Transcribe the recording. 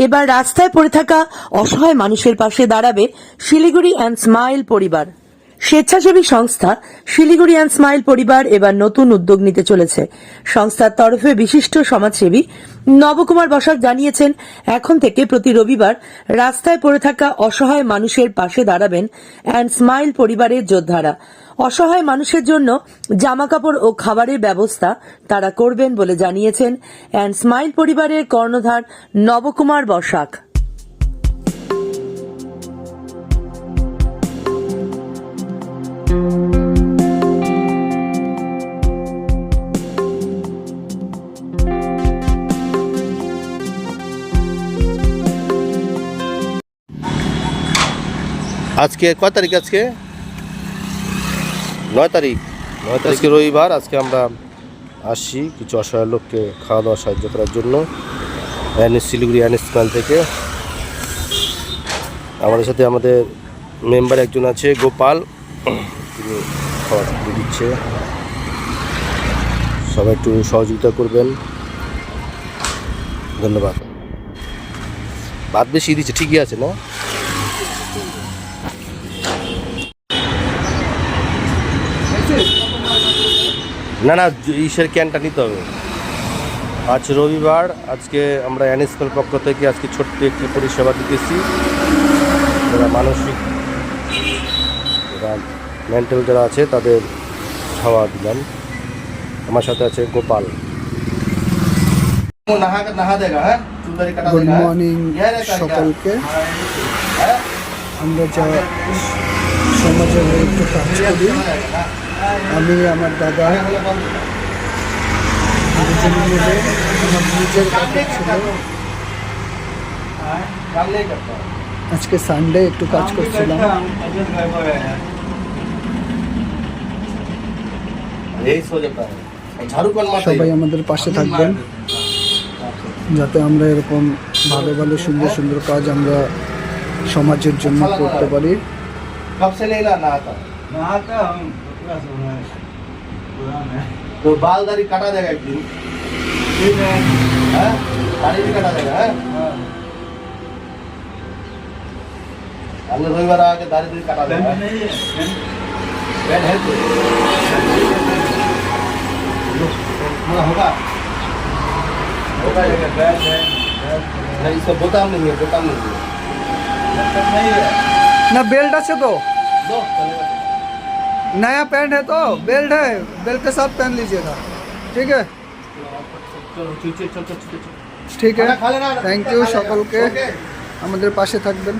এবার রাস্তায় পড়ে থাকা অসহায় মানুষের পাশে দাঁড়াবে শিলিগুড়ি অ্যান্ড স্মাইল পরিবার। স্বেচ্ছাসেবী সংস্থা শিলিগুড়ি অ্যান্ড স্মাইল পরিবার এবার নতুন উদ্যোগ নিতে চলেছে। সংস্থার তরফে বিশিষ্ট সমাজসেবী নবকুমার বসাক জানিয়েছেন, এখন থেকে প্রতি রবিবার রাস্তায় পড়ে থাকা অসহায় মানুষের পাশে দাঁড়াবেন অ্যান্ড স্মাইল পরিবারের যোদ্ধারা। অসহায় মানুষের জন্য জামাকাপড় ও খাবারের ব্যবস্থা তারা করবেন বলে জানিয়েছেন অ্যান্ড স্মাইল পরিবারের কর্ণধার নবকুমার বসাক। আজকে কয় তারিখ আজকে? নয় তারিখ। নয় তারিখে। রবিবার আজকে আমরা আসছি কিছু অসহায় লোককে খাওয়া দাওয়া সাহায্য করার জন্য এনএস শিলিগুড়ি এনএস স্কুল থেকে। আমাদের সাথে আমাদের মেম্বার একজন আছে গোপাল। তিনি দিয়ে দিচ্ছে। সবাই একটু সহযোগিতা করবেন। ধন্যবাদ। ভাত বেশি দিচ্ছে ঠিকই আছে না? না না ইসের ক্যানটা নিতে হবে। আজ রবিবার আজকে আমরা এনএসএল পক্ষ থেকে আজকে ছোট্ট একটি পরিষেবা দিতেছি। যারা মানসিক যারা মেন্টাল যারা আছে তাদের খাওয়া দিলাম। আমার সাথে আছে গোপাল। গুড মর্নিং সকলকে। আমরা যা সমাজের একটু কাজ করি আমি আমার দাদা দুজনে মিলে আমার নিজের কাপড় ছিল। আজকে সানডে একটু কাজ করছিলাম। সবাই আমাদের পাশে থাকবেন। যাতে আমরা এরকম ভালো ভালো সুন্দর সুন্দর কাজ আমরা সমাজের জন্য করতে পারি। कब से नहीं लाना आता नहाता हम कपड़ा सोना है पुराना है तो बाल दाढ़ी काटा देगा एक दिन ठीक है हैं? दाढ़ी भी काटा देगा हैं? हाँ अगले रविवार आके दाढ़ी भी काटा पेन देगा नहीं है पेन पेन है तो लो, पूरा होगा होगा ये बैग है बैग नहीं इसका बोताम नहीं है बोताम नहीं है है नहीं है না বেল্ট আছে তো दो चलेगा नया पैंट है तो बेल्ट है बेल्ट के साथ पहन लीजिएगा ठीक है चलो चल चल चल चल चल ঠিক খানা আছে খা লেনা থ্যাংক ইউ সকলকে আমাদের পাশে থাকবেন